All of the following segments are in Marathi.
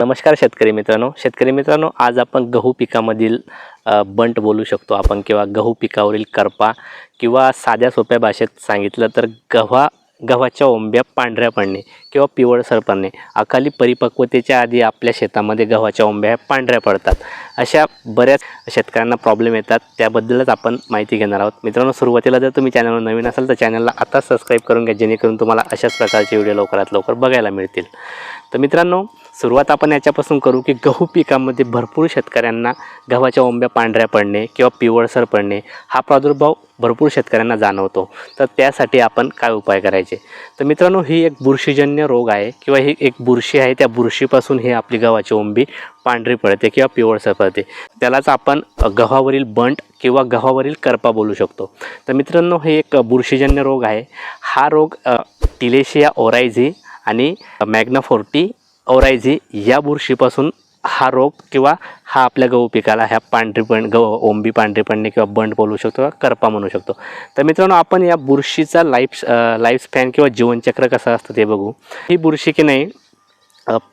नमस्कार शेतकरी मित्रांनो. शेतकरी मित्रांनो आज आपण गहू पिकामधील बंट बोलू शकतो आपण किंवा गहू पिकावरील करपा किंवा साध्या सोप्या भाषेत सांगितलं तर गव्हा गव्हाच्या ओंब्या पांढऱ्या पडणे किंवा पिवळसर पडणे अकाली परिपक्वतेच्या आधी आपल्या शेतामध्ये गव्हाच्या ओंब्या पांढऱ्या पडतात. अशा बऱ्याच शेतकऱ्यांना प्रॉब्लेम येतात. त्याबद्दलच आपण माहिती घेणार आहोत. मित्रांनो सुरुवातीला जर तुम्ही चॅनलवर नवीन असाल तर चॅनलला आता सबस्क्राईब करून घ्या जेणेकरून तुम्हाला अशाच प्रकारचे व्हिडिओ लवकरात लवकर बघायला मिळतील. तर मित्रांनो सुरुवात आपण याच्यापासून करू की गहू पिकामध्ये भरपूर शेतकऱ्यांना गव्हाच्या ओंब्या पांढऱ्या पडणे किंवा पिवळसर पडणे हा प्रादुर्भाव भरपूर शेतकऱ्यांना जाणवतो. तर त्यासाठी आपण काय उपाय करायचे? तर मित्रांनो ही एक बुरशीजन्य रोग आहे किंवा ही एक बुरशी आहे त्या बुरशीपासून ही आपली गव्हाची ओंबी पांढरी पडते किंवा पिवळसर पडते. त्यालाच आपण गव्हावरील बंट किंवा गव्हावरील करपा बोलू शकतो. तर मित्रांनो हे एक बुरशीजन्य रोग आहे. हा रोग टिलेशिया ओरायझी आणि मॅग्नाफोर्टी ओरायझी या बुरशीपासून हा रोग किंवा हा आपल्या गहू पिकाला ह्या पांढरी पण गहू ओंबी पांढरीपणणे किंवा बंड बोलू शकतो किंवा करपा म्हणू शकतो. तर मित्रांनो आपण या बुरशीचा लाईफ लाईफ स्पॅन किंवा जीवनचक्र कसं असतं ते बघू. ही बुरशी की नाही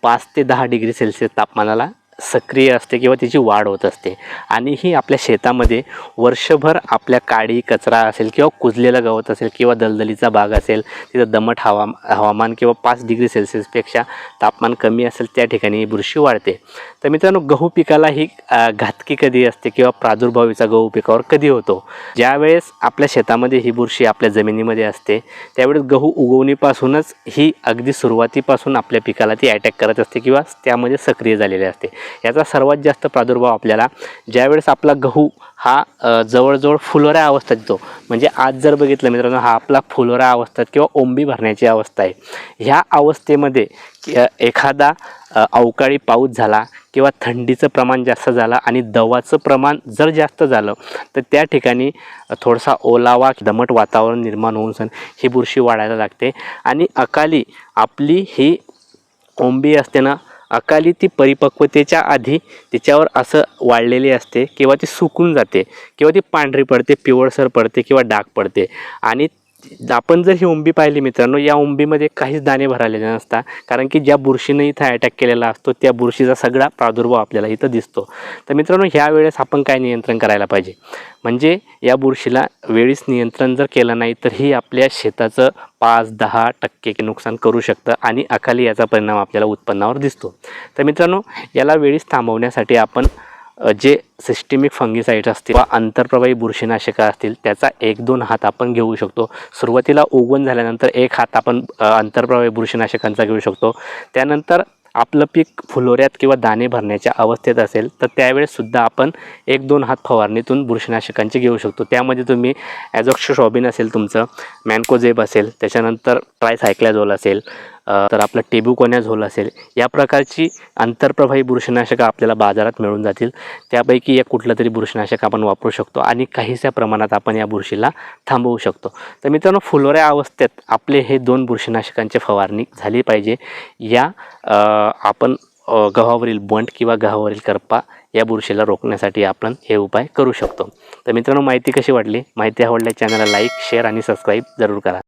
पाच ते दहा डिग्री सेल्सिअस तापमानाला सक्रिय असते किंवा तिची वाढ होत असते. आणि ही आपल्या शेतामध्ये वर्षभर आपल्या काडी कचरा असेल किंवा कुजलेलं गवत असेल किंवा दलदलीचा भाग असेल तिथं दमट हवा हवामान किंवा पाच डिग्री सेल्सिअसपेक्षा तापमान कमी असेल त्या ठिकाणी ही बुरशी वाढते. तर मित्रांनो गहू पिकाला ही घातकी कधी असते किंवा प्रादुर्भावीचा गहू पिकावर कधी होतो? ज्यावेळेस आपल्या शेतामध्ये ही बुरशी आपल्या जमिनीमध्ये असते त्यावेळेस गहू उगवणीपासूनच ही अगदी सुरुवातीपासून आपल्या पिकाला ती अटॅक करत असते किंवा त्यामध्ये सक्रिय झालेली असते. याचा सर्वात जास्त प्रादुर्भाव आपल्याला ज्यावेळेस आपला गहू हा जवळजवळ फुलोऱ्या अवस्थेत येतो म्हणजे आज जर बघितलं मित्रांनो हा आपला फुलोऱ्या अवस्थेत किंवा ओंबी भरण्याची अवस्था आहे. ह्या अवस्थेमध्ये एखादा अवकाळी पाऊस झाला किंवा थंडीचं प्रमाण जास्त झालं आणि दवाचं प्रमाण जर जास्त झालं तर त्या ठिकाणी थोडासा ओलावा दमट वातावरण निर्माण होऊन सण ही बुरशी वाढायला लागते. आणि अकाली आपली ही ओंबी असते ना अकाली ती परिपक्वतेच्या आधी तिच्यावर असं वाढलेली असते किंवा ती सुकून जाते किंवा ती पांढरी पडते पिवळसर पडते किंवा डाग पडते. आणि आपण जर ही उंबी पाहिली मित्रांनो या उंबीमध्ये काहीच दाणे भरालेले नसतात कारण की ज्या बुरशीने इथं अटॅक केलेला असतो त्या बुरशीचा सगळा प्रादुर्भाव आपल्याला इथं दिसतो. तर मित्रांनो ह्या वेळेस आपण काय नियंत्रण करायला पाहिजे? म्हणजे या बुरशीला वेळीच नियंत्रण जर केलं नाही तर ही आपल्या शेताचं पाच दहा टक्के नुकसान करू शकतं आणि अखाली याचा परिणाम आपल्याला उत्पन्नावर दिसतो. तर मित्रांनो याला वेळीच थांबवण्यासाठी आपण जे सिस्टेमिक फंगिसाईड्स असतील किंवा आंतरप्रवाही बुरशीनाशकं असतील त्याचा एक दोन हात आपण घेऊ शकतो. सुरुवातीला उगवण झाल्यानंतर एक हात आपण आंतरप्रवाही बुरशीनाशकांचा घेऊ शकतो. त्यानंतर आपलं पीक फुलोऱ्यात किंवा दाणे भरण्याच्या अवस्थेत असेल तर त्यावेळेससुद्धा आपण एक दोन हात फवारणीतून बुरशीनाशकांचे घेऊ शकतो. त्यामध्ये तुम्ही ॲझॉक्सोशॉबिन असेल तुमचं मॅनकोझेब असेल त्याच्यानंतर ट्रायसायक्लॅझोल असेल तर आपलं झोल असेल या प्रकारची आंतरप्रभावी बुरशीनाशकं आपल्याला बाजारात मिळून जातील. त्यापैकी एक कुठलं तरी बुरशीनाशक आपण वापरू शकतो आणि काहीशा प्रमाणात आपण या बुरशीला थांबवू शकतो. तर मित्रांनो फुलोऱ्या अवस्थेत आपले हे दोन बुरशीनाशकांची फवारणी झाली पाहिजे. या आपण गव्हावरील बंट किंवा गव्हावरील करपा या बुरशीला रोखण्यासाठी आपण हे उपाय करू शकतो. तर मित्रांनो माहिती कशी वाटली? माहिती आवडल्या चॅनलला लाईक शेअर आणि सबस्क्राईब जरूर करा.